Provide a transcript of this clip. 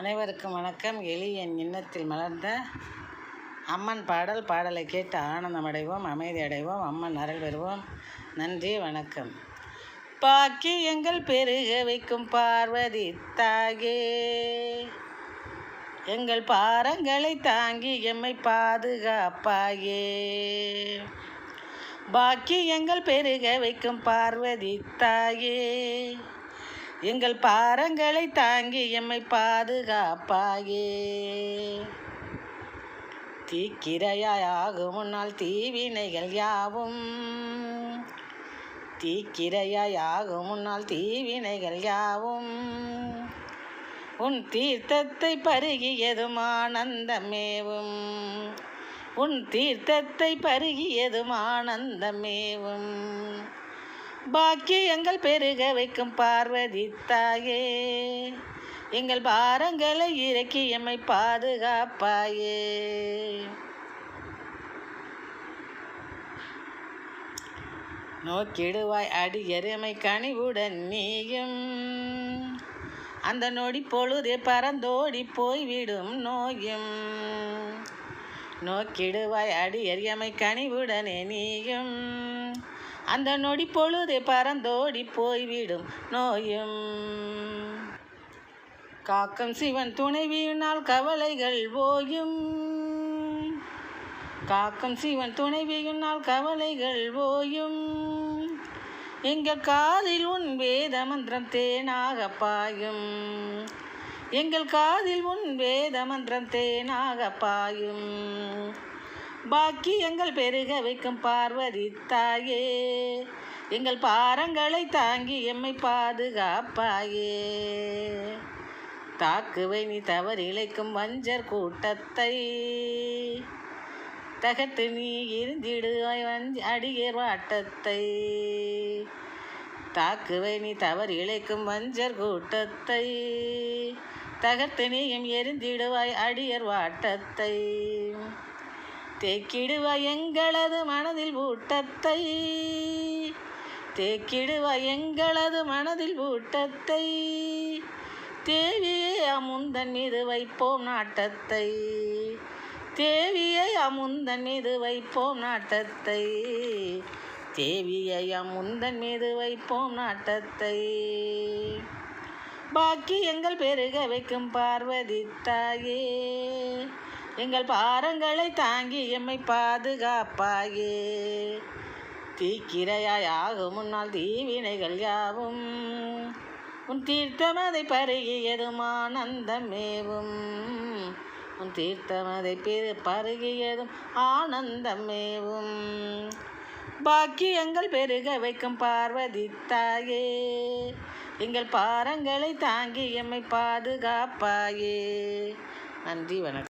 அனைவருக்கும் வணக்கம். எலி என் இன்னத்தில் மலர்ந்த அம்மன் பாடல் பாடலை கேட்டு ஆனந்தம் அடைவோம் அமைதி அடைவோம் அம்மன் அருள் பெறுவோம். நன்றி வணக்கம். பாக்கியங்கள் பெருக வைக்கும் பார்வதி தாகே எங்கள் பாரங்களை தாங்கி எம்மை பாதுகாப்பாயே. பாக்கியங்கள் பெருக வைக்கும் பார்வதி தாயே. எங்கள் பாரங்களை தாங்கி எம்மை பாதுகாப்பாயே. தீக்கிரையாகும் முன்னால் தீவினைகள் யாவும். தீக்கிரையாகும் முன்னால் தீவினைகள் யாவும். உன் தீர்த்தத்தை பருகியதும் ஆனந்தமேவும். உன் தீர்த்தத்தை பருகியதும் ஆனந்தமேவும். பாக்கியங்கள் பெருக வைக்கும் பார்வதி தாயே. எங்கள் பாரங்களை இறக்கி எம்மை பாதுகாப்பாயே. நோக்கிடுவாய் அடி எருமை கனிவுடன் நீயும். அந்த நொடி பொழுதே பறந்தோடி போய்விடும் நோயும். நோக்கிடுவாய் அடி எரியமை கனிவுடனே நீயும். அந்த நொடி பொழுது பறந்தோடி போய்விடும் நோயும். காக்கம் சிவன் துணைவியினால் கவலைகள் ஓயும். காக்கம் சிவன் துணைவியினால் கவலைகள் ஓயும். எங்கள் காதில் உன் வேத மந்திரம் தேனாக பாயும். எங்கள் காதில் உன் வேத மந்திரம் தேனாக பாயும். பாக்கியங்கள் பெருக வைக்கும் பார்வதி தாயே. எங்கள் பாரங்களை தாங்கி எம்மை பாதுகாப்பாயே. தாக்குவை நீ தவறிழைக்கும் வஞ்சர் கூட்டத்தை. தகத்து நீ இருந்திடுவாய் வஞ்சி அடியர் வாட்டத்தை. தாக்குவை நீ தவறு இழைக்கும் வஞ்சர் கூட்டத்தை. தகர்த்து நீயும் எரிந்திடுவாய் அடியர் வாட்டத்தை. தேக்கிடுவ எங்களது மனதில் ஊட்டத்தை. தேக்கிடுவ எங்களது மனதில் ஊட்டத்தை. தேவியே அமுந்தன் மீது வைப்போம் நாட்டத்தை. தேவியை அமுந்தன் மீது வைப்போம் நாட்டத்தை. தேவியை அமுந்தன் மீது வைப்போம் நாட்டத்தை. பாக்கி எங்கள் பெருக வைக்கும் பார்வதி தாயே. எங்கள் பாரங்களை தாங்கி எம்மை பாதுகாப்பாயே. தீக்கிரையாய் ஆகும் முன்னால் தீவினைகள் யாவும். உன் தீர்த்தமதை பருகியதும் ஆனந்தமேவும். உன் தீர்த்தமதை பெரு பருகியதும் ஆனந்தமேவும். பாக்கியங்கள் பெருக வைக்கும் பார்வதி தாயே. எங்கள் பாரங்களை தாங்கி எம்மை பாதுகாப்பாயே. நன்றி வணக்கம்.